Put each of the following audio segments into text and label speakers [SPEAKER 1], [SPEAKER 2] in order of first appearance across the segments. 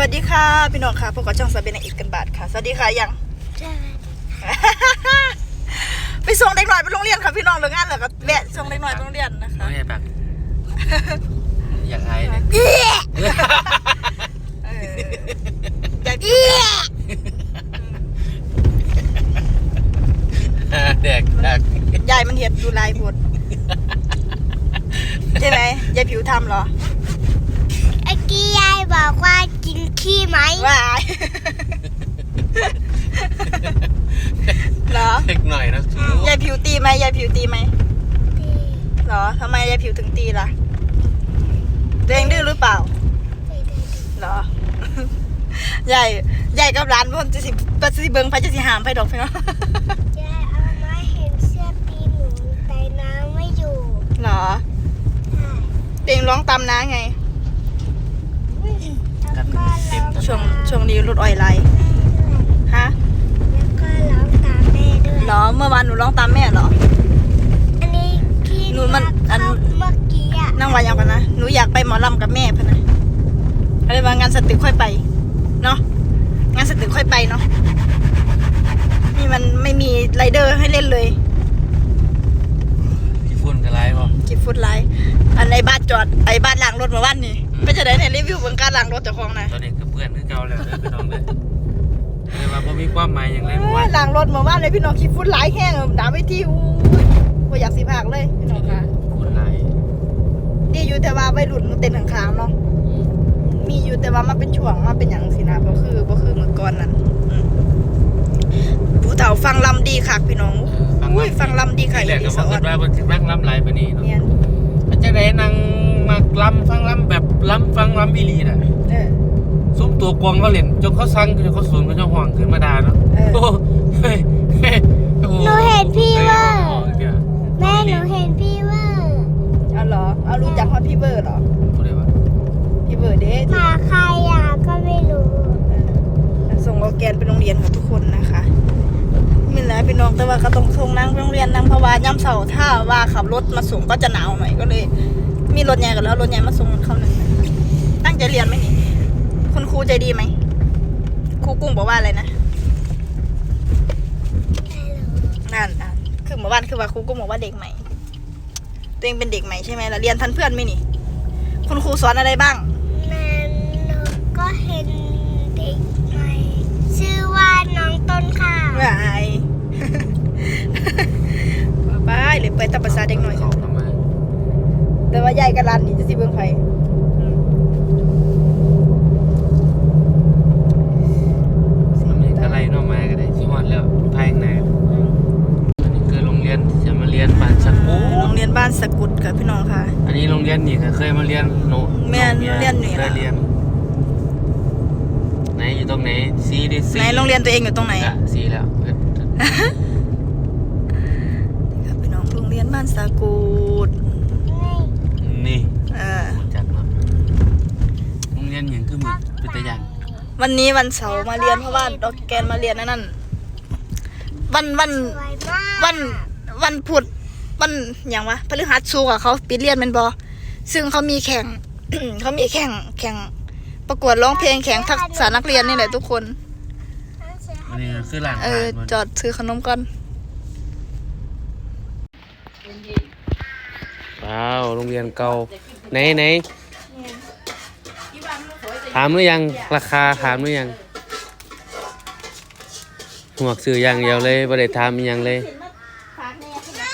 [SPEAKER 1] วัสดีค่ะ พี่น้องค่ะพวกกับช่องสาเบนอีกกันบาทค่ะ สวัสดีค่ะยังไปส่งเด็กหน่อยไปโรงเรียนค่ะพี่น้องเลิกงานแล้วก็แวะส่งเด็กหน่อยไปโรงเรียนนะคะ
[SPEAKER 2] น้องไงปักอยากไอ้เลย
[SPEAKER 1] เอออยากกิน
[SPEAKER 2] เด็กดัก
[SPEAKER 1] ยายมันเห็ดดูลายบดใช่ไหมยายผิวทำเหรอ
[SPEAKER 3] เมื่อกี้ยายบอกว่ากินขี้ไหม
[SPEAKER 1] วาย เหรอ
[SPEAKER 2] เด็กหน่อยนะสู้
[SPEAKER 1] ยายผิวตีไหมยายผิวตีไหมเหรอทำไมยายผิวถึงตีล่ะตัวเองดื้อหรือเปล่าเหรอใหญ่ใหญ่กับร้านพ่นจะสิปสิเบิงไปจะสิหามไปดอกพี่น้อง
[SPEAKER 3] ยายเอามาเห็นเสื้อปีหนูแต่น้ำไม่อยู่
[SPEAKER 1] เหรอเตียงร้องตามน้าไง
[SPEAKER 3] แล้วก็ร้อง
[SPEAKER 1] ช่วงช่วงนี้รถอ้อยไหลฮะ
[SPEAKER 3] แล้วก็ร้องตามแม่ด้วย
[SPEAKER 1] เหรอ เมื่อวานหนูร้องตามแม่เหรอ
[SPEAKER 3] อันนี้ที่
[SPEAKER 1] หนูมันอัน
[SPEAKER 3] เข้าเมื่อกี้อะ
[SPEAKER 1] นั่งวันยังกันนะ หนูอยากไปหมอลำกับแม่พะนะอะไรว่างานสตึกค่อยไป เนาะ งานสตึกค่อยไปเนาะ นี่มันไม่มีไรเดอร์ให้เล่นเลย
[SPEAKER 2] ที่ฝุ่นกระไรป่ะ
[SPEAKER 1] กิฟฟุตไลท์อันไอ้บ้านจอด ไอ้บ้านล้างรถเมาวันนี่ไม่จะได้ในรีวิวเบื้องการล้างรถเจ้าของนะ
[SPEAKER 2] ตอนเด็กกับเพื่อนคือเก่าแล้วเด้อพี่น้องเลยเลยว่าพอ มีความหมายอย่างไร
[SPEAKER 1] โอ้
[SPEAKER 2] ว่าย
[SPEAKER 1] ล้างรถเมาวันเลยพี่น้องกิฟฟุตไลท์แห้งด่าไปที่อู้ยว่าอยากสีภาคเลยพี่น้องค่ะ
[SPEAKER 2] ฝุ่นไหล
[SPEAKER 1] ดีอยู่แต่ว่าไปหลุดมันเต้นข้างๆเนาะมีอยู่แต่ว่ามาเป็นช่วงมาเป็นอย่างสินะบ่คือบ่คือเมื่อก่อนนั่นอืมผู้เฒ่าฟังลำดีค่ะพี่น้องอุ้ยฟังลำดีค่ะ
[SPEAKER 2] ที่แรก
[SPEAKER 1] อี
[SPEAKER 2] ก็
[SPEAKER 1] ส
[SPEAKER 2] บอก
[SPEAKER 1] อน
[SPEAKER 2] ว่ามันจะนั่งล้ำไหลไปนี่เนาะ
[SPEAKER 1] เนี่ย
[SPEAKER 2] มันจะได้นั่งมาล้ำฟังล้ำแบบล้ำฟังล้ำอีหลีน่ะ
[SPEAKER 1] เออ
[SPEAKER 2] ซุ้มตัวกวางเขาเล่นจนเขาสั่งจนเขาสูนเขาจะห่วงขึ้นมาด่าเนาะ
[SPEAKER 1] เออ
[SPEAKER 2] โอ้เฮ้ยเฮ้ยโอ้โห
[SPEAKER 3] นูเห็นพี่เว่า
[SPEAKER 2] เดี๋ยว
[SPEAKER 3] แม่หนูเห็นพี่เว่า
[SPEAKER 1] เอาเหรอ เอารู้จักว่าพี่เบิร์ดเหรอ
[SPEAKER 2] พูดได้ปะ
[SPEAKER 1] พี่เบิร์ดเด้
[SPEAKER 3] หมาใครอะก็ไม่รู้
[SPEAKER 1] เออส่งออร์แกนไปโรงเรียนกับทุกคนนะคะมีแล้วพี่น้องแต่ว่าก็ต้องส่งนั่งไปโรงเรียนนั่งเพราะว่าย่ำเสาร์ถ้าว่าขับรถมาส่งก็จะหนาวหน่อยก็เลย มีรถใหญ่กันแล้วรถใหญ่มาส่งเขาหนึ่งตั้งใจเรียนไหมนี่ คุณครูใจดีไหมครูกุ้งบอกว่าอะไรนะนั่นอะคือเมื่อวานคือว่าครูกุ้งบอกว่าเด็กใหม่ ตัวเองเป็นเด็กใหม่ใช่ไหมล่ะเรียนทันเพื่อนไหมนี่ คุณครูสอนอะไรบ้าง
[SPEAKER 3] แม่หนูก็เห็นเด็กใหม่ชื่อว่าน้องต้นข้าว
[SPEAKER 1] วายบายหรือไปตับภาษาเด็กหน่อย
[SPEAKER 2] เขาทำไม
[SPEAKER 1] แต่ว่าใหญ่กับรันนี่จะสิเบิ่งไผอืม
[SPEAKER 2] มันมีอะไรนอกไม้ก็ได้ที่วัดแล้วภายใน
[SPEAKER 1] อืม
[SPEAKER 2] อันนี้คือโรงเรียนที่จะมาเรียนบ้านสักกู
[SPEAKER 1] โรงเรียน บ้านสกุลค่ะพี่น้องค่ะ
[SPEAKER 2] อันนี้โรงเรียนนี่ก็เคยมาเรียนโน
[SPEAKER 1] แม่นโรงเรียนนี่
[SPEAKER 2] เค
[SPEAKER 1] ล่ะ
[SPEAKER 2] ยเรียนไหนอยู่ตรงไหนซีดิซี
[SPEAKER 1] ไหนโรงเรียนตัวเองอยู่ตรงไหน
[SPEAKER 2] อะซีแล้ว
[SPEAKER 1] ครับพี่น้องโรงเรียนบ้านสกุล
[SPEAKER 3] นี่
[SPEAKER 2] นี่
[SPEAKER 1] เออ
[SPEAKER 2] จัดเนาะโรงเรียนอย่างคือมือเป็นตะยัง
[SPEAKER 1] วันนี้วันเสาร์มาเรียนเพราะว่าดอกแกนมาเรียนนั่นนั่นวันวัน
[SPEAKER 3] สวยมาก
[SPEAKER 1] วันวันพุธ วันอย่างวะพฤหัสสูกอะเขาปิดเรียนแมันบอซึ่งเขามีแข่ง เขามีแข่งแข่งประกวดร้องเพลงแข่งทักษะนักเรียนนี่แหละทุกคน
[SPEAKER 2] อันนี้คือหลัง
[SPEAKER 1] เออจอดซื้อขนมก่อน
[SPEAKER 2] ว้าวโรงเรียนเก่าไหนไหนถามหรือยังราคาถามหรือยังหมวกซื้ออย่างเดียวเลยบ่ได้ถามอีหยังเลย
[SPEAKER 1] ฝากแน่ขึ้นมา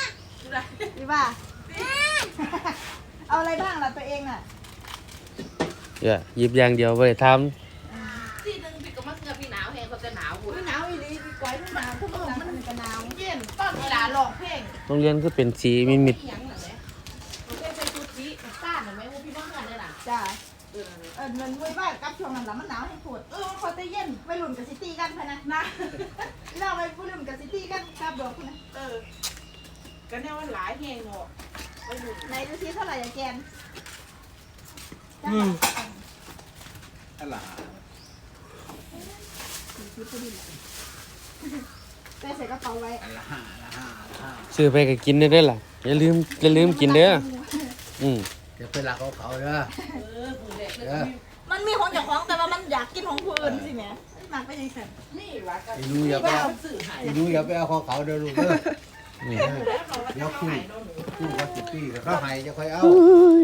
[SPEAKER 1] ดีป่ะเอาอะไรบ้างล่ะตัวเองอะ
[SPEAKER 2] เดี๋ยวหยิบอย่างเดียวบ่ได้ถาม
[SPEAKER 4] ที่หนึ่งพี่ก็มาเสือพี่หนาวแหงเขาจะหนาวหุ่น
[SPEAKER 1] หนาวอีหลีพี่ก้อยมันหนาวทุกคนมันก็หนาว
[SPEAKER 4] เย็นตอนเวลาหลอกเพลง
[SPEAKER 2] โรงเรียนคือเป็นสีมิมิด
[SPEAKER 4] ที่ยังหน่อยไหมโอเคเป็นชุดสีต้านหน่อยไหมว่าพี่บ้างกันเนี่ยน่ะ
[SPEAKER 1] จ้าเออเงินไว้ว่ากับช่วงนั้นละมันหนาวให้ปวดเออมันคอยแต่เย็นไปหลุนกับซิตี้กันพะนะนะเราไปหลุนกับซิตี้กันครับดอกพะนะ
[SPEAKER 4] เออ ก็แน่ว่าหลายแหงเนาะไปหุ่น
[SPEAKER 1] ไหนดูซิเท่าไหร่อะแกน
[SPEAKER 2] อืม
[SPEAKER 1] ไปใส่กระเป๋าไว้
[SPEAKER 2] ซื้อไปก็กินได้เด้อล่ะอย่าลืมอย่าลืมกินเด้ออืม
[SPEAKER 5] เดี๋ยวไปหลักเอาเขาเด้อ
[SPEAKER 4] เออหุ่นเด็กเลย
[SPEAKER 5] เด้อ
[SPEAKER 1] มามันมีของเจ้าของแต่ว่ามันอยากกินของผู้อื่นสิแหม่หนักไปยังไง
[SPEAKER 4] นี่ว่าก็
[SPEAKER 5] ไอ้หนูอย่าไปเอา
[SPEAKER 4] ซื้อให้
[SPEAKER 5] ไอ้หนูอย่าไปเอาของเขาเด้อลูกเด้อ
[SPEAKER 2] นี่
[SPEAKER 4] แล้วเขาว่าจะเอาให้เนาะหนู
[SPEAKER 5] คู่เขาสิบปีก็เขาให้จะค่อยเอา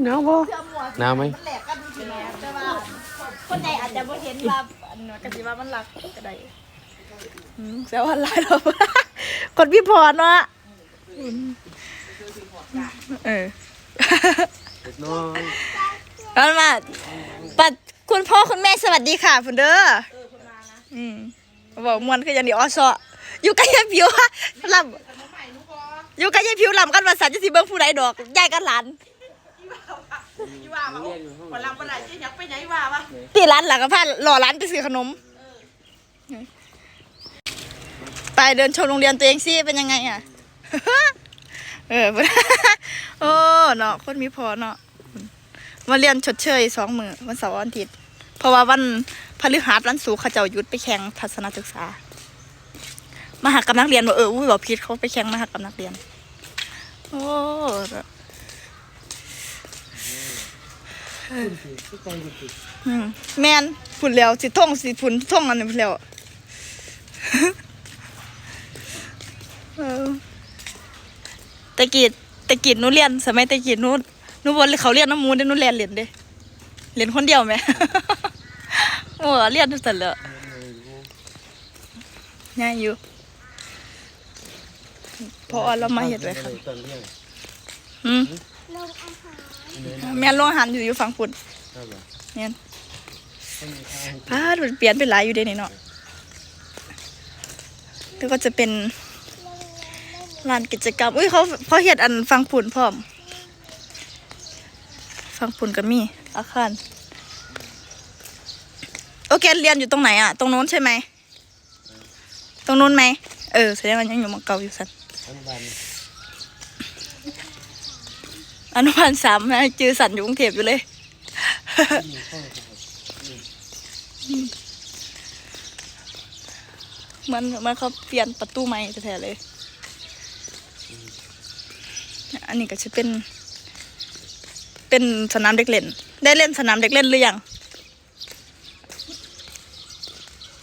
[SPEAKER 2] หนาวบ่
[SPEAKER 1] เสื้อหมวก
[SPEAKER 2] หนาวไหม
[SPEAKER 1] มันแหลกกันสิแหม่แต่ว่าคนใดอาจจะบ่เห็นว่าอันนั้นก็สิว่ามันหลักก็ได้อืมแต่ว่าหลายเราคนพี่พรเนาะอืมเออ
[SPEAKER 5] เด็กน้อย
[SPEAKER 1] แล้วมาปัดคุณพ่อคุณแม่สวัสดีค่ะคุณเด้ออืมบอกมวนคืออย่างนี้ออซออยู่ใกล้ยายผิวอะลำ อยู่ใกล้ยายผิวลำกันภาษาจะสิเบิ่งผู้ใดดอกยายกันหลาน
[SPEAKER 4] ยี่ว่ามาวันหลังวันไหนจะอยากไปไหนว่าวะ
[SPEAKER 1] ตีร้านหลังกับพาหล่อร้านไปซื้อขนม ไปเดินชมโรงเรียนตัวเองสิเป็นยังไงอะ เออโอ้เนาะคนมีพอเนาะมาเรียนชดเชยสองมือวันเสาร์วันอาทิตย์เพราะว่าวันพฤหัสวันศุกร์เขาเจ้าหยุดไปแข่งทัศนศึกษา มหากรรมนักเรียนบอกเอออุ้ยบอกผิดเขาไปแข่งมหากรรมนักเรียน โอ้อืมแมนฝุ่นแล้วสิท่องสิฝุ่นท่องอันนี้พุ่นแล้วเออแตะกี้แตะกี้หนูเรียนสมัยแตะกี้หนูหนูบอเขาเรียนน้ำมูนเด้หนูเรียนเรียนเด้เรียนคนเดียวไหม โอ้เรียนทุกสันเลยง่ายอยู่ พอเรามาเห็ดไว้ค่ะ
[SPEAKER 5] ตอนเลี้ยง
[SPEAKER 1] อืม
[SPEAKER 3] ลงอาหาร
[SPEAKER 1] แม่นโรงอาหารอยู่อยู่ฝั่งฝุ่น
[SPEAKER 5] ครับเหรอ
[SPEAKER 1] แม่น
[SPEAKER 5] ต้องมีทาง
[SPEAKER 1] พาดมันเปลี่ยนไปหลายอยู่เด้นี่เนาะแล้วก็จะเป็นลานกิจกรรมอุ้ยเขาเขาเห็ดอันฟังผุนพร้อม ฟังผุนก็มี อาคารโอเคเรียนอยู่ตรงไหนอะตรงโน้นใช่ไหม ตรงโน้นไหม เออแสดงว่ายังอยู่หมาเก่าอยู่สัน
[SPEAKER 5] อันวัน
[SPEAKER 1] อนุบาลสามนะจือสันอยู่กรุงเทพอยู่เลย
[SPEAKER 5] มั
[SPEAKER 1] นมันเขาเปลี่ยนประตูใหม่แท้เลย อันนี้ก็จะเป็น เป็นสนามเด็กเล่น ได้เล่นสนามเด็กเล่นหรือยัง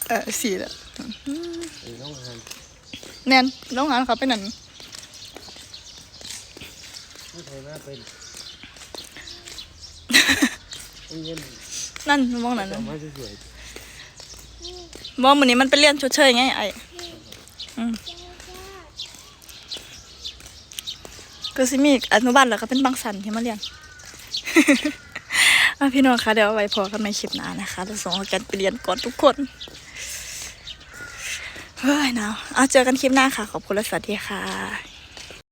[SPEAKER 1] เออสีแล้ว
[SPEAKER 5] ไอ้น้องอาหาร
[SPEAKER 1] แน่นน้องหานเขาเป็นนั่น
[SPEAKER 5] ไม่เคยมาเป็นไอ้เงิน
[SPEAKER 1] นั่นมองนั่น
[SPEAKER 5] เอา
[SPEAKER 1] นะ
[SPEAKER 5] มาสวย
[SPEAKER 1] มองมือนี้มันเป็นเลี้ยนชดเชยไงไอ้อืมก็สิมีอนุบาลแล้วก็เป็นบางสันที่มาเรียนอะพี่น้องคะเดี๋ยวเอาไว้พอกันในคลิปหน้านะคะจะส่งกันไปเรียนก่อนทุกคน เฮ้ยหนาวเอาเจอกันคลิปหน้าค่ะ ขอบคุณและสวัสดีค่ะ